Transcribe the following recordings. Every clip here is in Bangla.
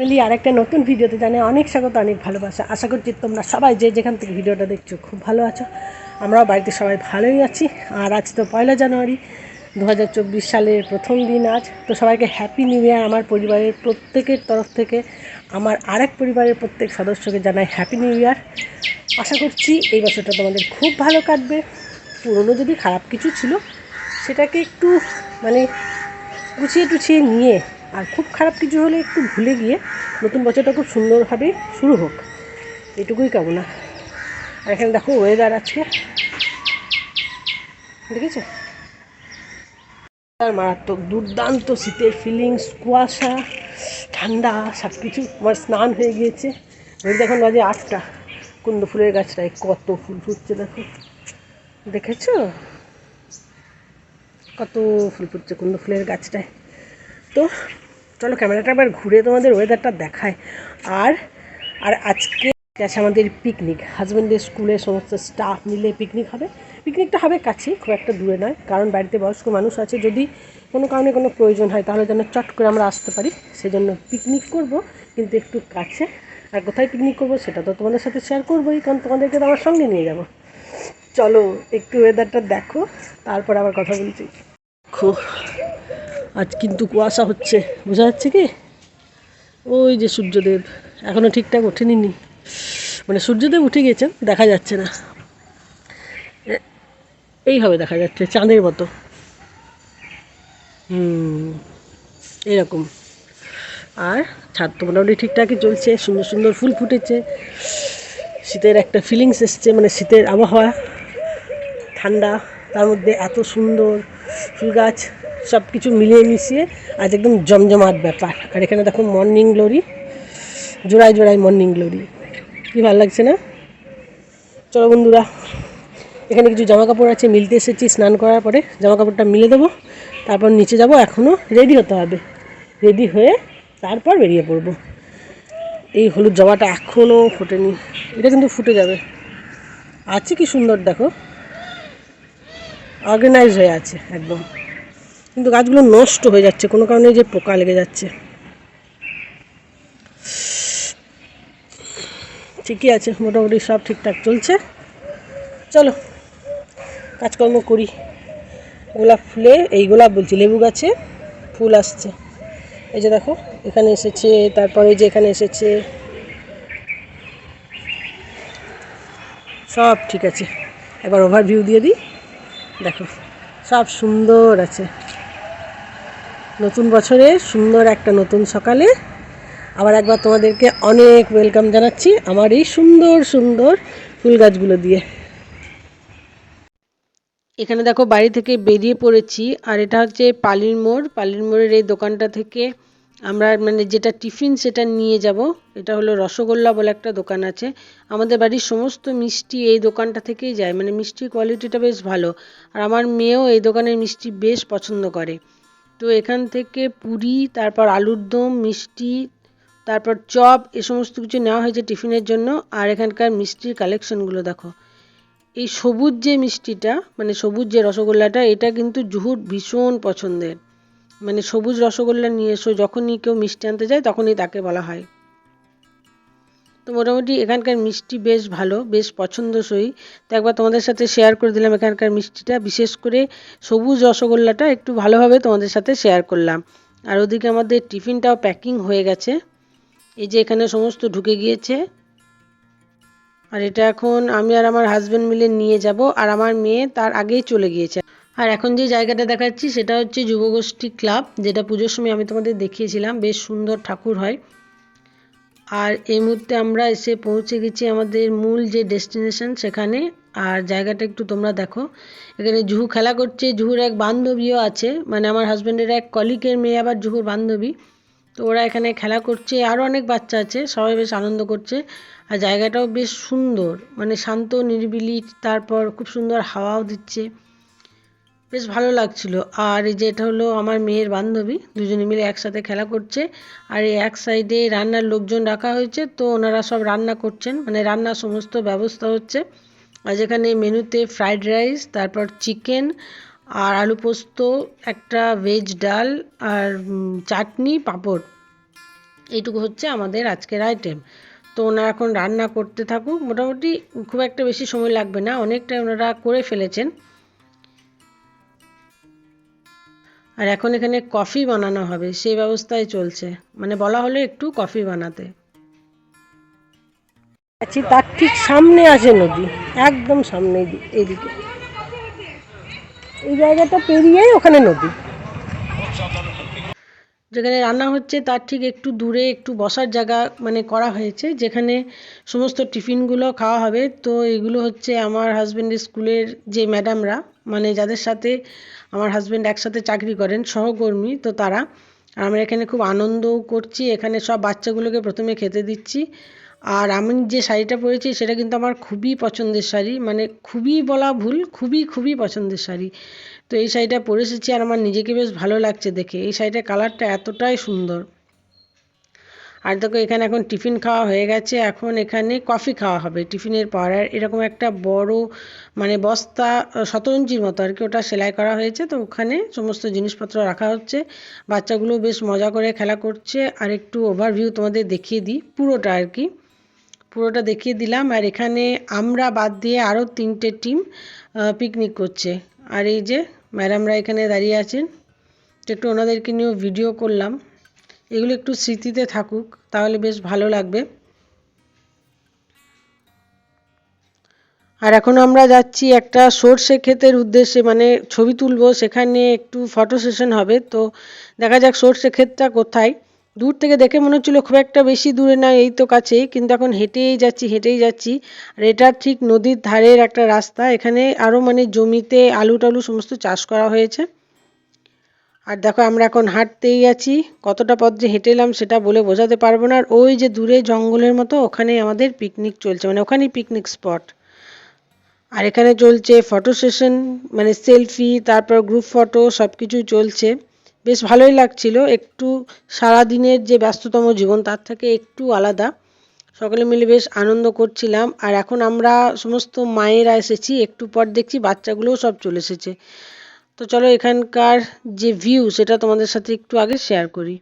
ফ্যামিলি আরেকটা নতুন ভিডিওতে জানে অনেক স্বাগত, অনেক ভালোবাসা। আশা করছি তোমরা সবাই যে যেখান থেকে ভিডিওটা দেখছ খুব ভালো আছো। আমরাও বাড়িতে সবাই ভালোই আছি। আর আজ তো পয়লা জানুয়ারি দু হাজার চব্বিশ সালের প্রথম দিন আজ। তো সবাইকে হ্যাপি নিউ ইয়ার আমার পরিবারের প্রত্যেকের তরফ থেকে। আমার আরেক পরিবারের প্রত্যেক সদস্যকে জানাই হ্যাপি নিউ ইয়ার আশা করছি এই বছরটা তোমাদের খুব ভালো কাটবে। পুরনো যদি খারাপ কিছু ছিল, সেটাকে একটু মানে গুছিয়ে টুছিয়ে নিয়ে আর খুব খারাপ কিছু হলে একটু ভুলে গিয়ে নতুন বছরটা খুব সুন্দরভাবে শুরু হোক। এটুকুই কামনা। আর এখানে দেখো ওয়েদার আজকে দেখেছ? আর মারাত্মক দুর্দান্ত শীতের ফিলিংস কুয়াশা, ঠান্ডা সব কিছু আমার স্নান হয়ে গিয়েছে। ওই দেখুন বাজে আটটা। কুন্দ ফুলের গাছটায় কত ফুল ফুটছে দেখো। দেখেছ? কত ফুল ফুটছে কুন্দ ফুলের গাছটায়। তো চলো ক্যামেরাটা একবার ঘুরে তোমাদের ওয়েদারটা দেখায়। আর আর আজকে আছে আমাদের পিকনিক হাজব্যান্ডের স্কুলের সমস্ত স্টাফ মিলে পিকনিক হবে। পিকনিকটা হবে কাছেই খুব একটা দূরে নয়, কারণ বাড়িতে বয়স্ক মানুষ আছে। যদি কোনো কারণে কোনো প্রয়োজন হয়, তাহলে যেন চট করে আমরা আসতে পারি। সেজন্য পিকনিক করব, কিন্তু একটু কাছে। আর কোথায় পিকনিক করব, সেটা তো তোমাদের সাথে শেয়ার করবোই, কারণ তোমাদেরকে তো আমার সঙ্গে নিয়ে যাব। চলো, একটু ওয়েদারটা দেখো, তারপর আবার কথা বলছি। খুব আজ কিন্তু কুয়াশা হচ্ছে। বোঝা যাচ্ছে কি? ওই যে সূর্যদেব এখনও ঠিকঠাক ওঠেনি মানে সূর্যদেব উঠে গেছেন, দেখা যাচ্ছে না। এইভাবে দেখা যাচ্ছে, চাঁদের মতো। হুম, এরকম। আর ছাদ তো মোটামুটি ঠিকঠাকই চলছে, সুন্দর সুন্দর ফুল ফুটেছে। শীতের একটা ফিলিংস এসছে মানে শীতের আবহাওয়া, ঠান্ডা, তার মধ্যে এত সুন্দর ফুল গাছ। সব কিছু মিলিয়ে মিশিয়ে আজ একদম জমজমাট ব্যাপার। আর এখানে দেখো মর্নিং গ্লোরি জোড়ায় জোড়ায় মর্নিং গ্লোরি কি ভালো লাগছে না? চলো বন্ধুরা, এখানে কিছু জামা কাপড় আছে, মিলতে এসেছি, স্নান করার পরে জামা কাপড়টা মিলে দেবো। তারপর নিচে যাব এখনও রেডি হতে হবে। রেডি হয়ে তারপর বেরিয়ে পড়ব। এই হলুদ জবাটা এখনও ফোটেনি। এটা কিন্তু ফুটে যাবে। আছে কি সুন্দর দেখো? অর্গানাইজ হয়ে আছে একদম। কিন্তু গাছগুলো নষ্ট হয়ে যাচ্ছে, কোনো কারণে যে পোকা লেগে যাচ্ছে। ঠিকই আছে, মোটামুটি সব ঠিকঠাক চলছে। চলো, কাজকর্ম করি। গোলাপ ফুলে, এই গোলাপ বলছি, লেবু গাছে ফুল আসছে। এই যে দেখো, এখানে এসেছে, তারপরে যে এখানে এসেছে। সব ঠিক আছে। একবার ওভারভিউ দিয়ে দিই। দেখো, সব সুন্দর আছে। নতুন বছরে, সুন্দর একটা নতুন সকালে। আবার একবার তোমাদেরকে অনেক ওয়েলকাম জানাচ্ছি আমার এই সুন্দর সুন্দর ফুল গাছগুলো দিয়ে। এখানে দেখো বাড়ি থেকে বেরিয়ে পড়েছি, আর এটা হচ্ছে পালির মোড়। পালির মোড়ের এই দোকানটা থেকে আমরা মানে যেটা টিফিন সেটা নিয়ে যাব। এটা হলো রসগোল্লা বলে একটা দোকান আছে। আমাদের বাড়ির সমস্ত মিষ্টি এই দোকানটা থেকেই যায়। মানে মিষ্টির কোয়ালিটিটা বেশ ভালো। আর আমার মেয়েও এই দোকানের মিষ্টি বেশ পছন্দ করে। তো এখান থেকে পুরি, তারপর আলুর দম, মিষ্টি, তারপর চপ, এ সমস্ত কিছু নেওয়া হয়েছে টিফিনের জন্য। আর এখানকার মিষ্টির কালেকশনগুলো দেখো। এই সবুজ যে মিষ্টিটা মানে সবুজ যে রসগোল্লাটা, এটা কিন্তু জুহুর ভীষণ পছন্দের। মানে সবুজ রসগোল্লা নিয়ে এসো, যখনই কেউ মিষ্টি আনতে যায়, তখনই তাকে বলা হয়। তো মোটামুটি এখানকার মিষ্টি বেশ ভালো, বেশ পছন্দসই। তো একবার তোমাদের সাথে শেয়ার করে দিলাম এখানকার মিষ্টিটা। বিশেষ করে সবুজ রসগোল্লাটা একটু ভালোভাবে তোমাদের সাথে শেয়ার করলাম। আর ওদিকে আমাদের টিফিনটাও প্যাকিং হয়ে গেছে। এই যে এখানে সমস্ত ঢুকে গিয়েছে। আর এটা এখন আমি আর আমার হাজব্যান্ড মিলে নিয়ে যাব। আর আমার মেয়ে তার আগেই চলে গিয়েছে। আর এখন যে জায়গাটা দেখাচ্ছি সেটা হচ্ছে যুবগোষ্ঠী ক্লাব যেটা পুজোর সময় আমি তোমাদের দেখিয়েছিলাম। বেশ সুন্দর ঠাকুর হয়। আর এই মুহূর্তে আমরা এসে পৌঁছে গেছি আমাদের মূল যে ডেস্টিনেশন সেখানে। আর জায়গাটা একটু তোমরা দেখো। এখানে জুহু খেলা করছে। জুহুর এক বান্ধবীও আছে। মানে আমার হাজব্যান্ডের এক কলিগের মেয়ে আবার জুহুর বান্ধবী। তো ওরা এখানে খেলা করছে। আরও অনেক বাচ্চা আছে। সবাই বেশ আনন্দ করছে। আর জায়গাটাও বেশ সুন্দর। মানে শান্ত, নিরিবিলি। তারপর খুব সুন্দর হাওয়াও দিচ্ছে। বেশ ভালো লাগছিল। আর এই যে এটা হলো আমার মেয়ের বান্ধবী, দুজনে মিলে একসাথে খেলা করছে। আর এই এক সাইডে রান্নার লোকজন রাখা হয়েছে, তো ওনারা সব রান্না করছেন। মানে রান্নার সমস্ত ব্যবস্থা হচ্ছে। আর যেখানে মেনুতে ফ্রাইড রাইস তারপর চিকেন আর আলু পোস্ত, একটা ভেজ ডাল, আর চাটনি, পাঁপড়। এইটুকু হচ্ছে আমাদের আজকের আইটেম তো ওনারা এখন রান্না করতে থাকুক। মোটামুটি খুব একটা বেশি সময় লাগবে না। অনেকটাই ওনারা করে ফেলেছেন। আর এখন এখানে কফি বানানো হবে, সেই ব্যবস্থায় চলছে। মানে বলা হলো একটু কফি বানাতে। আছি তার ঠিক সামনে আছে নদী, একদম সামনে এদিকে এই জায়গাটা পেরিয়েই ওখানে নদী। যেখানে রান্না হচ্ছে, তার ঠিক একটু দূরে একটু বসার জায়গা মানে করা হয়েছে, যেখানে সমস্ত টিফিনগুলো খাওয়া হবে। তো এগুলো হচ্ছে আমার হাজব্যান্ডের স্কুলের যে ম্যাডামরা মানে যাদের সাথে আমার হাজব্যান্ড একসাথে চাকরি করেন, সহকর্মী, তো তারা, আমরা এখানে খুব আনন্দও করছি, এখানে সব বাচ্চাগুলোকে প্রথমে খেতে দিচ্ছি। আর আমি যে শাড়িটা পরেছি, সেটা কিন্তু আমার খুবই পছন্দের শাড়ি মানে খুবই বলা ভুল, খুবই খুবই পছন্দের শাড়ি। তো এই শাড়িটা পরে এসেছি আর আমার নিজেকে বেশ ভালো লাগছে দেখে। এই শাড়িটার কালারটা এতটাই সুন্দর। আর দেখো, এখানে এখন টিফিন খাওয়া হয়ে গেছে। এখন এখানে কফি খাওয়া হবে। টিফিনের পর আর এরকম একটা বড় মানে বস্তা শতরঞ্জির মতো আর কি ওটা সেলাই করা হয়েছে। তো ওখানে সমস্ত জিনিসপত্র রাখা হচ্ছে। বাচ্চাগুলো বেশ মজা করে খেলা করছে। আর একটু ওভারভিউ তোমাদের দেখিয়ে দিই। পুরোটা আর কি। পুরোটা দেখিয়ে দিলাম। আর এখানে আমরা বাদ দিয়ে আরও তিনটে টিম পিকনিক করছে। আর এই যে ম্যাডামরা এখানে দাঁড়িয়ে আছেন। তো একটু ওনাদেরকে নিয়েও ভিডিও করলাম। এগুলো একটু স্মৃতিতে থাকুক, তাহলে বেশ ভালো লাগবে। আর এখন আমরা যাচ্ছি একটা সর্ষে ক্ষেতের উদ্দেশ্যে মানে ছবি তুলবো, সেখানে একটু ফটো সেশন হবে। তো দেখা যাক সর্ষে ক্ষেতটা কোথায়। দূর থেকে দেখে মনে হচ্ছিল খুব একটা বেশি দূরে না এই তো কাছেই, কিন্তু এখন হেঁটেই যাচ্ছি হেঁটেই যাচ্ছি। আর এটা ঠিক নদীর ধারের একটা রাস্তা, এখানে আরও মানে জমিতে আলু টালু সমস্ত চাষ করা হয়েছে। আর দেখো, আমরা এখন হাঁটতেই আছি। কতটা পথ যে হেঁটে এলাম সেটা বলে বোঝাতে পারব না। আর ওই যে দূরে জঙ্গলের মতো ওখানে আমাদের পিকনিক চলছে মানে ওখানেই পিকনিক স্পট আর এখানে চলছে ফটো সেশন মানে সেলফি তারপর গ্রুপ ফটো সব কিছুই চলছে। বেশ ভালোই লাগছিল। একটু সারাদিনের যে ব্যস্ততম জীবন, তার থেকে একটু আলাদা। সকলে মিলে বেশ আনন্দ করছিলাম। আর এখন আমরা সমস্ত মায়েরা এসেছি, একটু পর দেখছি বাচ্চাগুলোও সব চলে এসেছে। তো চলো এখানকার যে ভিউ সেটা তোমাদের সাথে একটু আগে শেয়ার করি।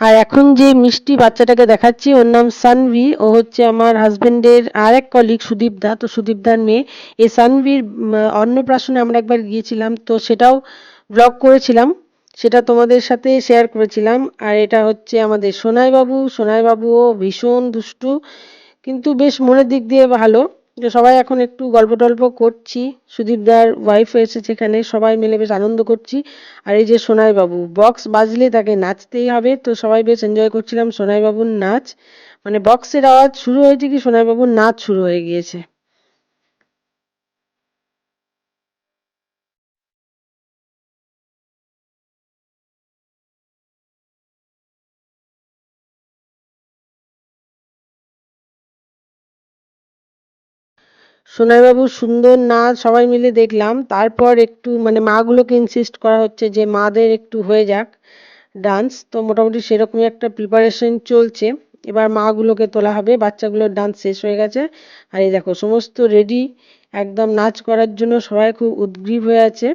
আর এখন যে মিষ্টি বাচ্চাটাকে দেখাচ্ছি, ওর নাম সানভি, ও হচ্ছে আমার হাজবেন্ডের আর এক কলিগ সুদীপ দা। তো সুদীপ দার মেয়ে। এই সানভির অন্নপ্রাশনে আমরা একবার গিয়েছিলাম, তো সেটাও ব্লগ করেছিলাম। সেটা তোমাদের সাথে শেয়ার করেছিলাম। আর এটা হচ্ছে আমাদের সোনাই বাবু সোনাই ভীষণ দুষ্টু, কিন্তু বেশ মনের দিক দিয়ে ভালো। যে সবাই এখন একটু গল্প টল্প করছি সুদীপদার ওয়াইফ এসেছে সেখানে সবাই মিলে বেশ আনন্দ করছি। আর এই যে সোনাইবাবু বক্স বাজলে তাকে নাচতেই হবে, তো সবাই বেশ এনজয় করছিলাম সোনাইবাবুর নাচ। মানে বক্সের আওয়াজ শুরু হয়েছে কি, সোনাইবাবুর নাচ শুরু হয়ে গিয়েছে। সোনাইবাবুর সুন্দর নাচ, সবাই মিলে দেখলাম। তারপর একটু মানে মাগুলোকে ইনসিস্ট করা হচ্ছে যে মাদের একটু হয়ে যাক ডান্স তো মোটামুটি সেরকমই একটা প্রিপারেশন চলছে। এবার মাগুলোকে তোলা হবে। বাচ্চাগুলোর ডান্স শেষ হয়ে গেছে। আর এই দেখো, সমস্ত রেডি একদম নাচ করার জন্য সবাই খুব উদ্গ্রীব হয়ে আছে।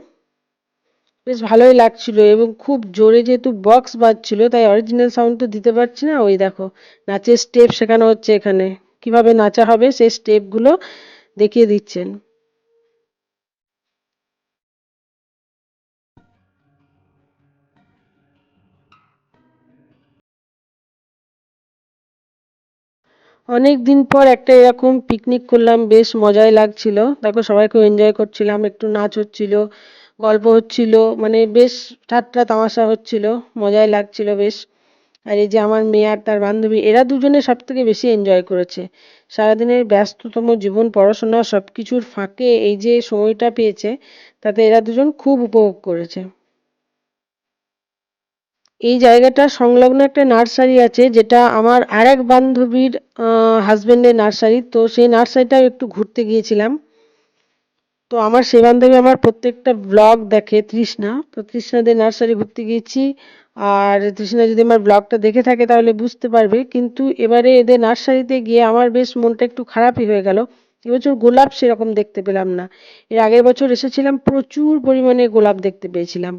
বেশ ভালোই লাগছিল এবং খুব জোরে যেহেতু বক্স বাজছিল, তাই অরিজিনাল সাউন্ড তো দিতে পারছি না। ওই দেখো, নাচের স্টেপ শেখানো হচ্ছে এখানে। কীভাবে নাচা হবে সেই স্টেপগুলো দেখিয়ে দিচ্ছেন। অনেক দিন পর একটা এরকম পিকনিক করলাম, বেশ মজাই লাগছিল। দেখো, সবাই খুব এনজয় করছিলাম, একটু নাচ হচ্ছিল, গল্প হচ্ছিল মানে বেশ ঠাট্টা তামাশা হচ্ছিল, মজাই লাগছিল বেশ। আর এই যে আমার মেয়ে আর তার বান্ধবী, এরা দুজনে সব থেকে বেশি এনজয় করেছে। সারাদিনের ব্যস্ততম জীবন, পড়াশোনা সব কিছুর ফাঁকে এই যে সময়টা পেয়েছে, তাতে এরা দুজন খুব উপভোগ করেছে। এই জায়গাটা সংলগ্ন একটা নার্সারি আছে, যেটা আমার আর এক বান্ধবীর হাজবেন্ডের নার্সারি। তো সেই নার্সারিটাও একটু ঘুরতে গিয়েছিলাম। তো আমার সেই বান্ধবী আমার প্রত্যেকটা ব্লগ দেখে, তৃষ্ণা। তো তৃষ্ণাদের নার্সারি ঘুরতে গিয়েছি। আর তৃষ্ণা যদি আমার ব্লগটা দেখে থাকে তাহলে বুঝতে পারবে। কিন্তু এবারে এদের নার্সারিতে গিয়ে আমার বেশ মনটা একটু খারাপই হয়ে গেল। এবছর গোলাপ সেরকম দেখতে পেলাম না। এর আগের বছর এসেছিলাম, প্রচুর পরিমাণে গোলাপ দেখতে পেয়েছিলাম।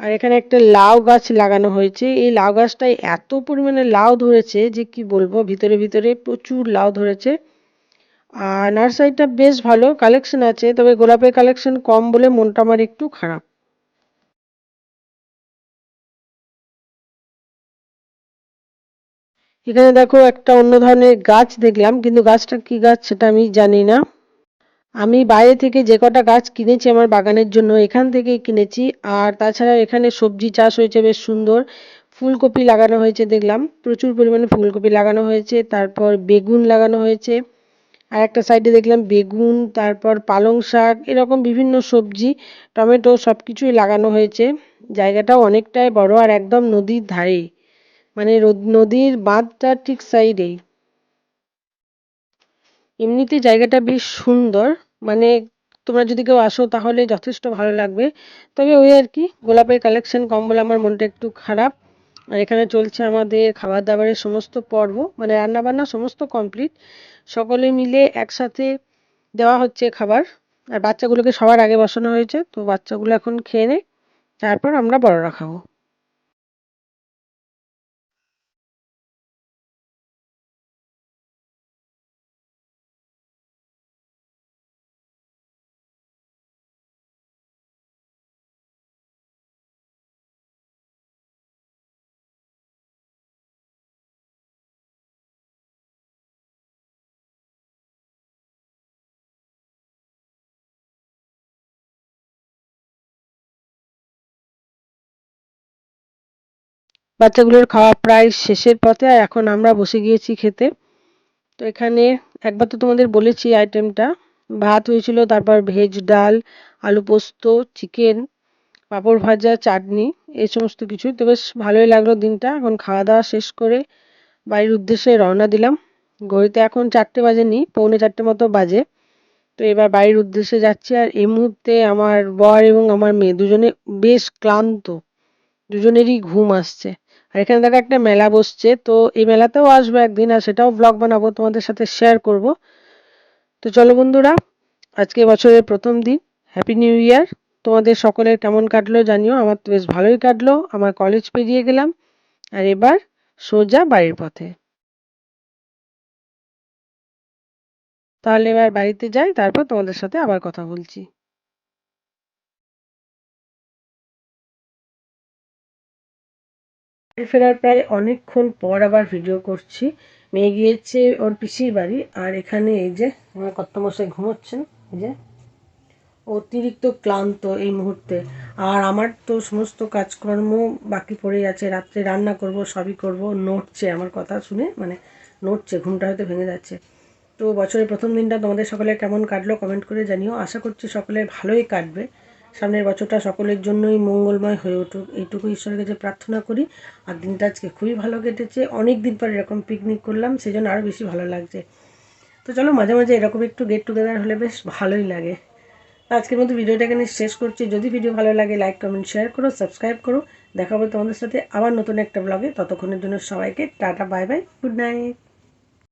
আর এখানে একটা লাউ গাছ লাগানো হয়েছে। এই লাউ গাছটায় এত পরিমাণে লাউ ধরেছে যে কি বলব, ভিতরে ভিতরে প্রচুর লাউ ধরেছে। আর নার্সারিটা বেশ ভালো কালেকশন আছে, তবে গোলাপের কালেকশন কম বলে মনটা আমার একটু খারাপ। এখানে দেখো একটা অন্য ধরনের গাছ দেখলাম, কিন্তু গাছটা কি গাছ সেটা আমি জানি না। আমি বাইরে থেকে যে কটা গাছ কিনেছি আমার বাগানের জন্য এখান থেকেই কিনেছি, আর তাছাড়া এখানে সবজি চাষ হয়েছে, বেশ সুন্দর। ফুলকপি লাগানো হয়েছে দেখলাম, প্রচুর পরিমাণে ফুলকপি লাগানো হয়েছে, তারপর বেগুন লাগানো হয়েছে। আর একটা সাইডে দেখলাম বেগুন, তারপর পালং শাক, এরকম বিভিন্ন সবজি, টমেটো সব কিছুই লাগানো হয়েছে। জায়গাটাও অনেকটাই বড় আর একদম নদীর ধারেই মানে নদীর বাঁধটা ঠিক সাইডেই। এমনিতে জায়গাটা বেশ সুন্দর মানে তোমরা যদি কেউ আসো তাহলে যথেষ্ট ভালো লাগবে। তবে ওই আর কি, গোলাপের কালেকশন কম বলে আমার মনটা একটু খারাপ। আর এখানে চলছে আমাদের খাবার দাবারের সমস্ত পর্ব মানে রান্নাবান্না সমস্ত কমপ্লিট সকলে মিলে একসাথে দেওয়া হচ্ছে খাবার। আর বাচ্চাগুলোকে সবার আগে বসানো হয়েছে, তো বাচ্চাগুলো এখন খেয়ে নেয় তারপর আমরা বড়রা খাব। বাচ্চাগুলোর খাওয়া প্রায় শেষের পথে আর এখন আমরা বসে গিয়েছি খেতে। তো এখানে একবার তো তোমাদের বলেছি আইটেমটা। ভাত হয়েছিল, তারপর ভেজ ডাল, আলু পোস্ত, চিকেন, পাঁপড় ভাজা, চাটনি, এই সমস্ত কিছু তো বেশ ভালোই লাগল দিনটা। এখন খাওয়া দাওয়া শেষ করে বাড়ির উদ্দেশ্যে রওনা দিলাম। ঘড়িতে এখন চারটে বাজেনি, পৌনে চারটে মতো বাজে। তো এবার বাড়ির উদ্দেশ্যে যাচ্ছি আর এই মুহূর্তে আমার বর এবং আমার মেয়ে দুজনে বেশ ক্লান্ত। দুজনেরই ঘুম আসছে। আর এখানে দেখো একটা মেলা বসছে, তো এই মেলাতেও আসব একদিন আর সেটাও ব্লগ বানাবো, তোমাদের সাথে শেয়ার করব। তো চলো বন্ধুরা, আজকে বছরের প্রথম দিন হ্যাপি নিউ ইয়ার তোমাদের সকলের কেমন কাটলো জানিও, আমার তো বেশ ভালোই কাটলো, আমার কলেজ পেরিয়ে গেলাম, আর এবার সোজা বাড়ির পথে। তাহলে এবার বাড়িতে যাই, তারপর তোমাদের সাথে আবার কথা বলছি। বাড়ি ফেরার প্রায় অনেকক্ষণ পর আবার ভিডিও করছি। মেয়ে গিয়েছে ওর পিসির বাড়ি, আর এখানে এই যে আমার ঘুমোচ্ছেন, এই যে অতিরিক্ত ক্লান্ত এই মুহূর্তে। আর আমার তো সমস্ত কাজকর্ম বাকি পড়ে আছে, রাত্রে রান্না করব, সবই করব, নড়ছে আমার কথা শুনে মানে নড়ছে, ঘুমটা হয়তো ভেঙে যাচ্ছে। তো বছরের প্রথম দিনটা তোমাদের সকলে কেমন কাটলো কমেন্ট করে জানিও। আশা করছি সকলের ভালোই কাটবে। সামনের বছরটা সকলের জন্যই মঙ্গলময় হয়ে উঠুক। এইটুকু ঈশ্বরের কাছে প্রার্থনা করি। আর দিনটা আজকে খুবই ভালো কেটেছে। অনেক দিন পর এরকম পিকনিক করলাম সেই জন্য আরও বেশি ভালো লাগছে। তো চলো, মাঝে মাঝে এরকম একটু গেট টুগেদার হলে বেশ ভালোই লাগে। আজকের মতো ভিডিওটা এখানে শেষ করছি। যদি ভিডিও ভালো লাগে লাইক কমেন্ট শেয়ার করো সাবস্ক্রাইব করো। দেখাবো তোমাদের সাথে আবার নতুন একটা ব্লগে ততক্ষণের জন্য সবাইকে tata bye bye good night